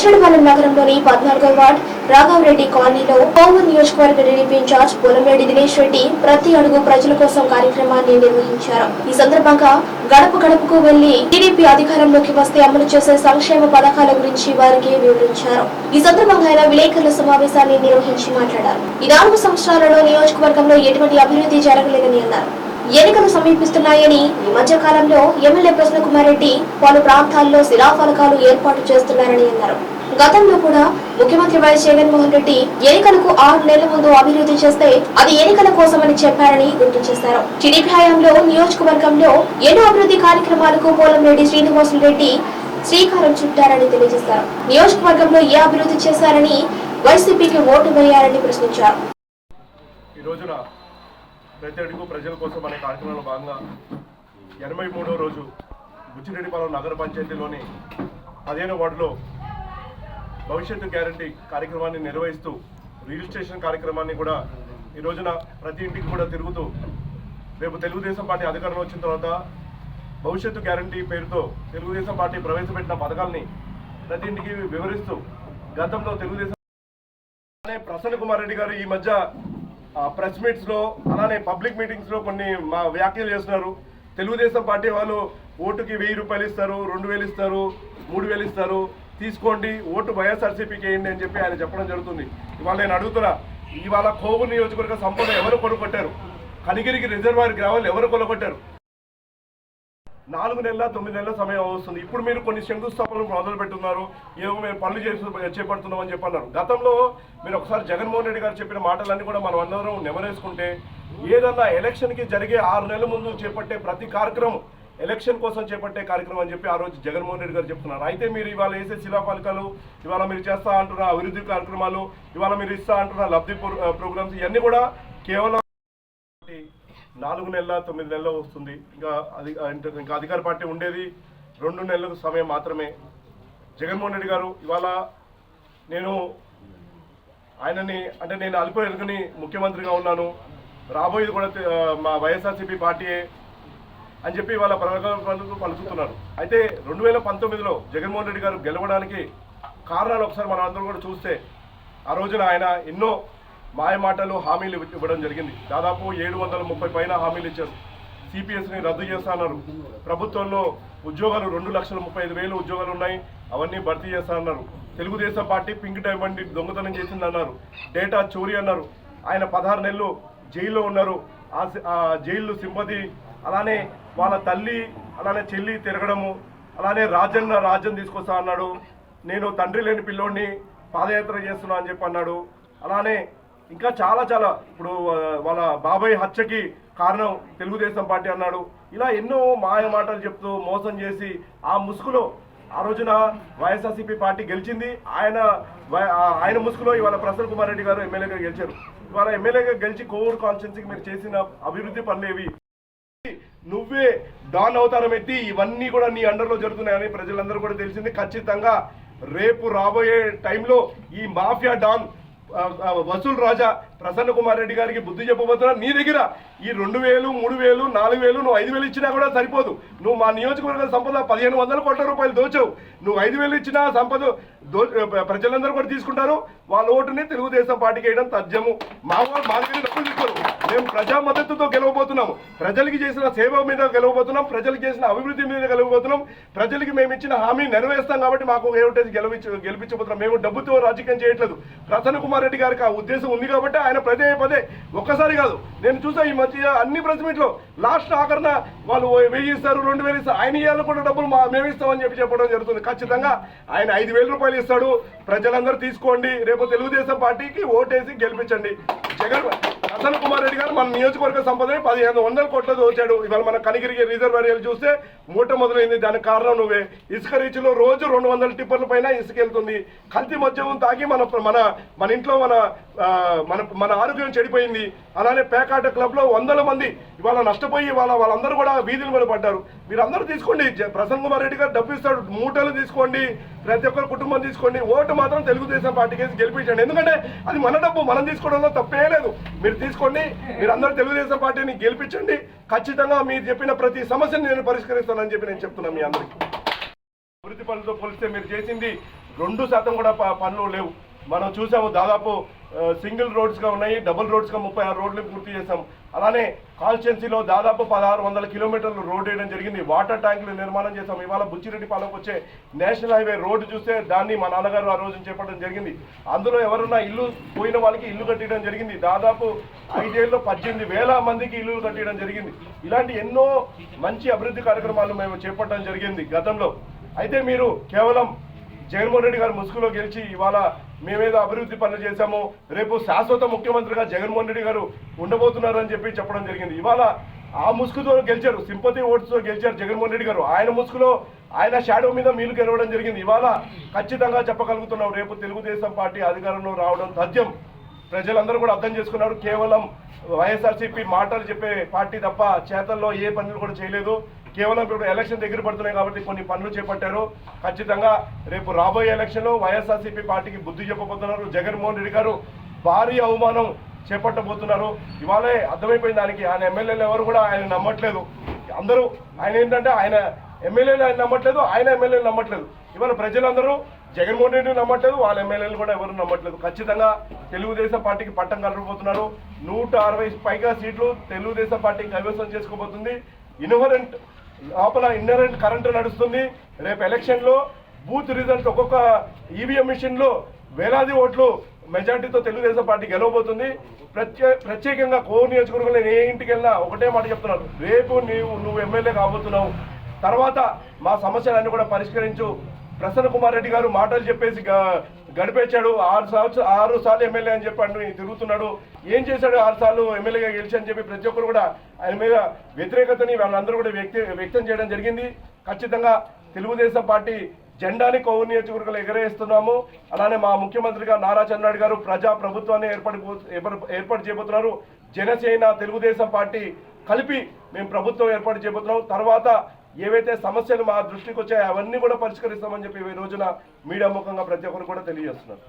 బుచ్చడిపాలెం నగరంలోని పద్నాలుగో వార్డ్ రాఘవరెడ్డి కాలనీలో కోవూరు నియోజకవర్గ టీడీపీ ఇన్ఛార్జ్ పొలంరెడ్డి దినేష్ రెడ్డి ప్రతి అడుగు ప్రజల కోసం కార్యక్రమాన్ని నిర్వహించారు. ఈ సందర్భంగా గడప గడపకు వెళ్ళి టీడీపీ అధికారంలోకి వస్తే అమలు చేసే సంక్షేమ పథకాల గురించి వారికి వివరించారు. ఈ సందర్భంగా ఆయన విలేకరుల సమావేశాన్ని నిర్వహించి మాట్లాడారు. ఈ నాలుగు సంవత్సరాలలో నియోజకవర్గంలో ఎటువంటి అభివృద్ధి జరగలేదని అన్నారు. ఎన్నికలు సమీపిస్తున్నాయని ఈ మధ్య కాలంలో ఎమ్మెల్యే ప్రశ్న కుమార్ రెడ్డి పలు ప్రాంతాల్లో శిలాఫలకాలు ఏర్పాటు చేస్తున్నారని అన్నారు. గతంలో కూడా ముఖ్యమంత్రి వైఎస్ జగన్మోహన్ రెడ్డి ఎన్నికలకు ఆరు నెలల ముందు అభివృద్ధి చేస్తే అది ఎన్నికల కోసమని చెప్పారని గుర్తు చేశారు. టీడీపీ హయాంలో నియోజకవర్గంలో ఎన్నో అభివృద్ధి కార్యక్రమాలకు పోలంరెడ్డి శ్రీనివాసులు రెడ్డి శ్రీకారం చుట్టారని తెలియజేశారు. నియోజకవర్గంలో ఏ అభివృద్ధి చేశారని వైసీపీకి ఓటు వేయాలని ప్రశ్నించారు. ఈ రోజున ప్రతి అడుగు ప్రజల కోసం అనే కార్యక్రమంలో భాగంగా ఎనభై మూడో రోజు బుచ్చిరెడ్డిపాలెం నగర పంచాయతీలోని పదిహేను వార్డులో భవిష్యత్తు గ్యారంటీ కార్యక్రమాన్ని నిర్వహిస్తూ రిజిస్ట్రేషన్ కార్యక్రమాన్ని కూడా ఈ రోజున ప్రతి ఇంటికి కూడా తిరుగుతూ రేపు తెలుగుదేశం పార్టీ అధికారంలో వచ్చిన తర్వాత భవిష్యత్తు గ్యారంటీ పేరుతో తెలుగుదేశం పార్టీ ప్రవేశపెట్టిన పథకాల్ని ప్రతి ఇంటికి వివరిస్తూ గతంలో తెలుగుదేశం అలానే ప్రసన్న కుమార్ రెడ్డి గారు ఈ మధ్య ప్రెస్ మీట్స్లో అలానే పబ్లిక్ మీటింగ్స్లో కొన్ని మా వ్యాఖ్యలు చేస్తున్నారు. తెలుగుదేశం పార్టీ వాళ్ళు ఓటుకి వెయ్యి రూపాయలు ఇస్తారు రెండు వేలు ఇస్తారు మూడు వేలు ఇస్తారు. తీసుకోండి ఓటు వైఎస్ఆర్సీపీకి వేయండి అని చెప్పి ఆయన చెప్పడం జరుగుతుంది. ఇవాళ నేను అడుగుతున్నా ఇవాళ కోవు నియోజకవర్గ సంపద ఎవరు కొనుగొట్టారు? కనిగిరికి రిజర్వాయర్ గ్రామాలు ఎవరు కొనుక్కొట్టారు నాలుగు నెలల తొమ్మిది నెలల సమయం వస్తుంది. ఇప్పుడు మీరు కొన్ని శంకుస్థాపనలు మొదలు పెట్టున్నారు. ఏమో మేము పనులు చేసి చేపడుతున్నాం అని చెప్పన్నారు. గతంలో మీరు ఒకసారి జగన్మోహన్ రెడ్డి గారు చెప్పిన మాటలన్నీ కూడా మనం అందరం నెమరేసుకుంటే ఏదన్నా ఎలక్షన్కి జరిగే ఆరు నెలల ముందు చేపట్టే ప్రతి కార్యక్రమం ఎలక్షన్ కోసం చేపట్టే కార్యక్రమం అని చెప్పి ఆ రోజు జగన్మోహన్ రెడ్డి గారు చెప్తున్నారు. అయితే మీరు ఇవాళ వేసే శిలాఫలకాలు ఇవాళ మీరు చేస్తా అంటున్న అభివృద్ధి కార్యక్రమాలు ఇవాళ మీరు ఇస్తా అంటున్న లబ్ధి ప్రోగ్రామ్స్ ఇవన్నీ కూడా కేవలం నాలుగు నెలల తొమ్మిది నెలలు వస్తుంది. ఇంకా అది ఇంకా అధికార పార్టీ ఉండేది రెండు నెలలకు సమయం మాత్రమే. జగన్మోహన్ రెడ్డి గారు ఇవాళ నేను ఆయనని అంటే నేను అల్ప ఎదుగుని ముఖ్యమంత్రిగా ఉన్నాను. రాబోయేది కూడా మా వైఎస్ఆర్సీపీ పార్టీయే. అని చెప్పి వాళ్ళ ప్రగల్భాలు పలుకుతున్నారు. అయితే రెండు వేల పంతొమ్మిదిలో జగన్మోహన్ రెడ్డి గారు గెలవడానికి కారణాలు ఒకసారి మనం అందరం కూడా చూస్తే ఆ రోజున ఆయన ఎన్నో మాయ మాటలు హామీలు ఇవ్వడం జరిగింది. దాదాపు ఏడు వందల ముప్పై పైన హామీలు ఇచ్చారు. సిపిఎస్ని రద్దు చేస్తానన్నారు ప్రభుత్వంలో ఉద్యోగాలు రెండు లక్షల ముప్పై ఐదు వేలు ఉద్యోగాలు ఉన్నాయి అవన్నీ భర్తీ చేస్తానన్నారు తెలుగుదేశం పార్టీ పింక్ డైమండ్ దొంగతనం చేసిందన్నారు డేటా చోరీ అన్నారు. ఆయన పదహారు నెలలు జైల్లో ఉన్నారు. ఆ ఆ జైలు సింపతి అలానే వాళ్ళ తల్లి అలానే చెల్లి తిరగడము అలానే రాజన్న రాజ్యం తీసుకొస్తా అన్నాడు. నేను తండ్రి లేని పిల్లోడిని పాదయాత్ర చేస్తున్నా అని చెప్పి అన్నాడు. అలానే ఇంకా చాలా చాలా ఇప్పుడు వాళ్ళ బాబాయ్ హత్యకి కారణం తెలుగుదేశం పార్టీ అన్నాడు. ఇలా ఎన్నో మాయ మాటలు చెప్తూ మోసం చేసి ఆ ముసుగులో ఆ రోజున వైఎస్ఆర్సీపీ పార్టీ గెలిచింది. ఆయన వై- ఆ, ఆయన ముసుగులో ఇవాళ ప్రసన్న కుమార్ రెడ్డి గారు ఎమ్మెల్యేగా గెలిచారు. ఇవాళ ఎమ్మెల్యేగా గెలిచి కోవిడ్ కాన్స్టిట్యున్సీకి మీరు చేసిన అభివృద్ధి పనులేవి? నువ్వే డాన్ అవతారం ఎత్తి ఇవన్నీ కూడా నీ అండర్లో జరుగుతున్నాయని ప్రజలందరూ కూడా తెలిసింది. ఖచ్చితంగా రేపు రాబోయే టైంలో ఈ మాఫియా డాన్ వసూల్ రాజా ప్రసన్న కుమార్ రెడ్డి గారికి బుద్ధి చెప్పబోతున్నా. నీ దగ్గర ఈ రెండు వేలు మూడు వేలు నాలుగు వేలు నువ్వు ఐదు వేలు ఇచ్చినా కూడా సరిపోదు. నువ్వు మా నియోజకవర్గ సంపద పదిహేను వందల కోట్ల రూపాయలు దోచావు. నువ్వు ఐదు వేలు ఇచ్చినా సంపద దో ప్రజలందరూ కూడా తీసుకుంటారు. వాళ్ళ ఓటుని తెలుగుదేశం పార్టీకి వేయడం తథ్యము. మా వాళ్ళు మా దగ్గర డబ్బులు తీసుకోరు. మేము ప్రజా మద్దతుతో గెలవబోతున్నాము. ప్రజలకి చేసిన సేవ మీద గెలవబోతున్నాం. ప్రజలకు చేసిన అభివృద్ధి మీద గెలవబోతున్నాం. ప్రజలకి మేము ఇచ్చిన హామీ నెరవేరుస్తాం కాబట్టి మాకు ఏమిటేసి గెలవించ గెలిపించబోతున్నాం. మేము డబ్బుతో రాజకీయం చేయట్లేదు. ప్రసన్న కుమార్ రెడ్డి గారికి ఆ ఉద్దేశం ఉంది కాబట్టి ఆయన పదే పదే. ఒక్కసారి కాదు నేను చూసా ఈ మధ్య అన్ని ప్రెస్ మీట్లో లాస్ట్ ఆఖరణ వాళ్ళు వెయ్యి ఇస్తారు రెండు వేలు ఇస్తారు ఆయన ఇవ్వాలి కూడా డబ్బులు మా మేము ఇస్తామని చెప్పి చెప్పడం జరుగుతుంది. ఖచ్చితంగా ఆయన ఐదు వేల రూపాయలు ఇస్తాడు. ప్రజలందరూ తీసుకోండి. రేపు తెలుగుదేశం పార్టీకి ఓటేసి గెలిపించండి. జగన్ ప్రసన్న కుమార్ రెడ్డి గారు మన నియోజకవర్గ సంపదని పదిహేను వందల కోట్ల దోచాడు. ఇవాళ మన కనిగిరి రిజర్వాయర్లు చూస్తే మూట మొదలైంది. దానికి కారణం నువ్వే. ఇసుక రీచ్లో రోజు రెండు వందల టిప్పర్ల పైన ఇసుక వెళ్తుంది. కల్తీ మద్యం తాగి మన మన మన ఇంట్లో మన మన మన ఆరోగ్యం చెడిపోయింది. అలానే పేకాట క్లబ్లో వందల మంది ఇవాళ నష్టపోయి వాళ్ళ వాళ్ళందరూ కూడా వీధుల మీద పడ్డారు. మీరందరూ తీసుకోండి. ప్రసన్న కుమార్ రెడ్డి గారు డబ్బు ఇస్తాడు. మూటలు తీసుకోండి. ప్రతి ఒక్కరు కుటుంబం తీసుకోండి. ఓటు మాత్రం తెలుగుదేశం పార్టీకి వేసి గెలిపించండి. ఎందుకంటే అది మన డబ్బు. మనం తీసుకోవడంలో తప్పే లేదు. మీరు తీసుకోండి. మీరు తెలుగుదేశం పార్టీని గెలిపించండి. ఖచ్చితంగా మీరు చెప్పిన ప్రతి సమస్యను నేను పరిష్కరిస్తానని చెప్పి నేను చెప్తున్నాను మీ అందరికీ. అభివృద్ధి పనులతో పోలిస్తే మీరు చేసింది రెండు శాతం కూడా ప- పనులు లేవు. మనం చూసాము దాదాపు సింగిల్ రోడ్స్గా ఉన్నాయి డబుల్ రోడ్స్గా ముప్పై ఆరు రోడ్లు పూర్తి చేశాం. అలానే కాన్స్టిట్యున్సీలో దాదాపు పదహారు వందల కిలోమీటర్లు రోడ్ వేయడం జరిగింది. వాటర్ ట్యాంకులు నిర్మాణం చేశాం. ఇవాళ బుచ్చిరెడ్డిపాలెంకి వచ్చే నేషనల్ హైవే రోడ్డు చూస్తే దాన్ని మా నాన్నగారు ఆ రోజు చేపట్టడం జరిగింది. అందులో ఎవరున్నా ఇల్లు పోయిన వాళ్ళకి ఇల్లు కట్టడం జరిగింది. దాదాపు ఐదేళ్ళలో పద్దెనిమిది వేల మందికి ఇల్లు కట్టడం జరిగింది. ఇలాంటి ఎన్నో మంచి అభివృద్ధి కార్యక్రమాలు మేము చేపట్టడం జరిగింది గతంలో. అయితే మీరు కేవలం జగన్మోహన్ రెడ్డి గారు ముసుగులో గెలిచి ఇవాళ మేమేదో అభివృద్ధి పనులు చేశాము. రేపు శాశ్వత ముఖ్యమంత్రిగా జగన్మోహన్ రెడ్డి గారు ఉండబోతున్నారని చెప్పి చెప్పడం జరిగింది. ఇవాళ ఆ ముసుగుతో గెలిచారు. సింపతి ఓట్స్తో గెలిచారు జగన్మోహన్ రెడ్డి గారు. ఆయన ముసుగులో ఆయన షాడో మీద మీరు గెలవడం జరిగింది. ఇవాళ ఖచ్చితంగా చెప్పగలుగుతున్నాం. రేపు తెలుగుదేశం పార్టీ అధికారంలో రావడం తథ్యం. ప్రజలందరూ కూడా అర్థం చేసుకున్నారు. కేవలం వైఎస్ఆర్సీపీ మాటలు చెప్పే పార్టీ తప్ప చేతల్లో ఏ పనులు కూడా చేయలేదు. కేవలం ఇప్పుడు ఎలక్షన్ దగ్గర పడుతున్నాయి కాబట్టి కొన్ని పనులు చేపట్టారు. ఖచ్చితంగా రేపు రాబోయే ఎలక్షన్లో వైఎస్ఆర్సీపీ పార్టీకి బుద్ధి చెప్పబోతున్నారు. జగన్మోహన్ రెడ్డి గారు భారీ అవమానం చేపట్టబోతున్నారు. ఇవాళే అర్థమైపోయింది దానికి ఆయన ఎమ్మెల్యేలు ఎవరు కూడా ఆయన నమ్మట్లేదు. అందరూ ఆయన ఏంటంటే ఆయన ఎమ్మెల్యేలు ఆయన నమ్మట్లేదు ఆయన ఎమ్మెల్యేలు నమ్మట్లేదు. ఇవాళ ప్రజలందరూ జగన్మోహన్ రెడ్డి నమ్మట్లేదు వాళ్ళ ఎమ్మెల్యేలు కూడా ఎవరు నమ్మట్లేదు. ఖచ్చితంగా తెలుగుదేశం పార్టీకి పట్టం కలరబోతున్నారు నూట అరవై పైగా సీట్లు తెలుగుదేశం పార్టీ కైవసం చేసుకోబోతుంది. ఇన్హరెంట్ లోపల ఇన్నరెంట్ కరెంటు నడుస్తుంది. రేపు ఎలక్షన్లో బూత్ రిజల్ట్ ఒక్కొక్క ఈవీఎం మిషన్లో వేలాది ఓట్లు మెజార్టీతో తెలుగుదేశం పార్టీ గెలవబోతుంది. ప్రత్యే ప్రత్యేకంగా కోర్ నియోజకవర్గంలో నేను ఏ ఇంటికి వెళ్ళినా ఒకటే మాట చెప్తున్నాను. రేపు నీవు నువ్వు ఎమ్మెల్యే కాబోతున్నావు. తర్వాత మా సమస్యలన్నీ కూడా పరిష్కరించు. ప్రసన్న కుమార్ రెడ్డి గారు మాటలు చెప్పేసి గ- గడిపేశాడు. ఆరు సంవత్సరం ఆరు సార్లు ఎమ్మెల్యే అని చెప్పి తిరుగుతున్నాడు. ఏం చేశాడు ఆరు సార్లు ఎమ్మెల్యేగా గెలిచి అని చెప్పి ప్రతి ఒక్కరు కూడా ఆయన మీద వ్యతిరేకతని వాళ్ళందరూ కూడా వ్యక్తి వ్యక్తం చేయడం జరిగింది. ఖచ్చితంగా తెలుగుదేశం పార్టీ జెండాని కొవ్వు నియోజకవర్గాలు ఎగరేస్తున్నాము. అలానే మా ముఖ్యమంత్రిగా నారా చంద్రనాయుడు గారు ప్రజా ప్రభుత్వాన్ని ఏర్పాటు ఏర్పాటు చేయబోతున్నారు. జనసేన తెలుగుదేశం పార్టీ కలిపి మేము ప్రభుత్వం ఏర్పాటు చేయబోతున్నాం. తర్వాత ఏవైతే సమస్యలు మా దృష్టికి వచ్చాయో అవన్నీ కూడా పరిష్కరిస్తామని చెప్పి ఈ రోజున మీడియా ముఖంగా ప్రతి ఒక్కరు కూడా తెలియజేస్తున్నారు.